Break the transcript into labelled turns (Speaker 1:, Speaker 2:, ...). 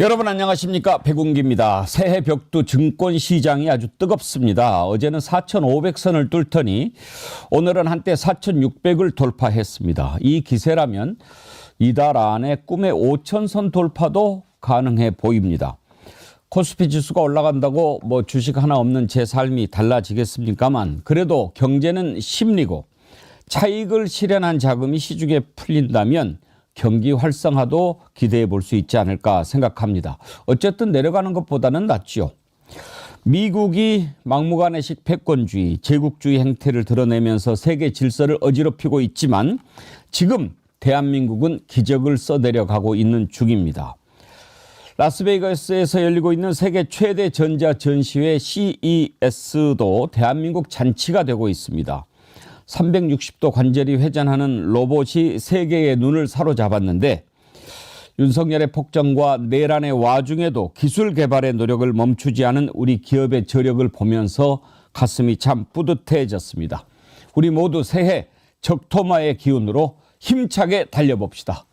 Speaker 1: 여러분 안녕하십니까 백운기입니다. 새해 벽두 증권 시장이 아주 뜨겁습니다. 어제는 4,500선을 뚫더니 오늘은 한때 4,600을 돌파했습니다. 이 기세라면 이달 안에 꿈의 5,000선 돌파도 가능해 보입니다. 코스피 지수가 올라간다고 뭐 주식 하나 없는 제 삶이 달라지겠습니까만 그래도 경제는 심리고 차익을 실현한 자금이 시중에 풀린다면 경기 활성화도 기대해 볼 수 있지 않을까 생각합니다. 어쨌든 내려가는 것보다는 낫지요. 미국이 막무가내식 패권주의, 제국주의 행태를 드러내면서 세계 질서를 어지럽히고 있지만 지금 대한민국은 기적을 써내려가고 있는 중입니다. 라스베이거스에서 열리고 있는 세계 최대 전자 전시회 CES도 대한민국 잔치가 되고 있습니다. 360도 관절이 회전하는 로봇이 세계의 눈을 사로잡았는데 윤석열의 폭정과 내란의 와중에도 기술 개발의 노력을 멈추지 않은 우리 기업의 저력을 보면서 가슴이 참 뿌듯해졌습니다. 우리 모두 새해 적토마의 기운으로 힘차게 달려봅시다.